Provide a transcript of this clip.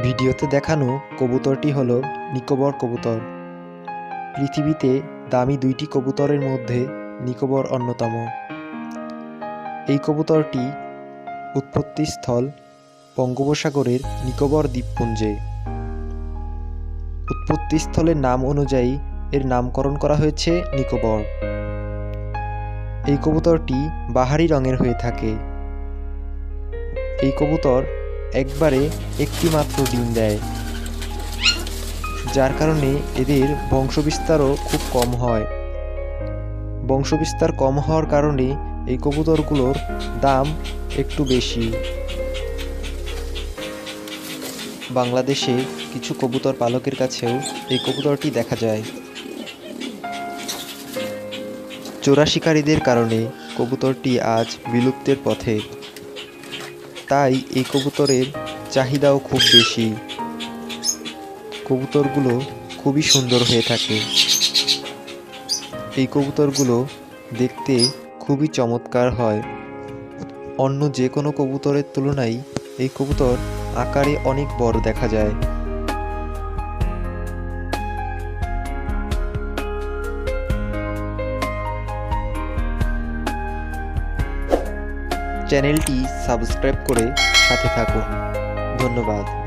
ভিডিওতে দেখানো কবুতরটি হল নিকোবর কবুতর। পৃথিবীতে দামি দুইটি কবুতরের মধ্যে নিকোবর অন্যতম। এই কবুতরটি উৎপত্তিস্থল বঙ্গোপসাগরের নিকোবর দ্বীপপুঞ্জে। উৎপত্তিস্থলের নাম অনুযায়ী এর নামকরণ করা হয়েছে নিকোবর। এই কবুতরটি বাহারি রঙের হয়ে থাকে। এই কবুতর একবারে একটি মাত্র ডিম দেয়। যার কারণে এদের বংশবিস্তারও খুব কম হয়। বংশবিস্তার কম হওয়ার কারণে এই কবুতরগুলোর দাম একটু বেশি। বাংলাদেশে কিছু কবুতর পালকের কাছেও এই কবুতরটি দেখা যায়। চোরা শিকারীদের কারণে কবুতরটি আজ বিলুপ্তের পথে। তাই এই কবুতরের চাহিদাও খুব বেশি। কবুতরগুলো খুবই সুন্দর হয়ে থাকে। এই কবুতরগুলো দেখতে খুবই চমৎকার হয়। অন্য যে কোনো কবুতরের তুলনায় এই কবুতর আকারে অনেক বড় দেখা যায়। চ্যানেলটি সাবস্ক্রাইব করে সাথে থাকুন। ধন্যবাদ।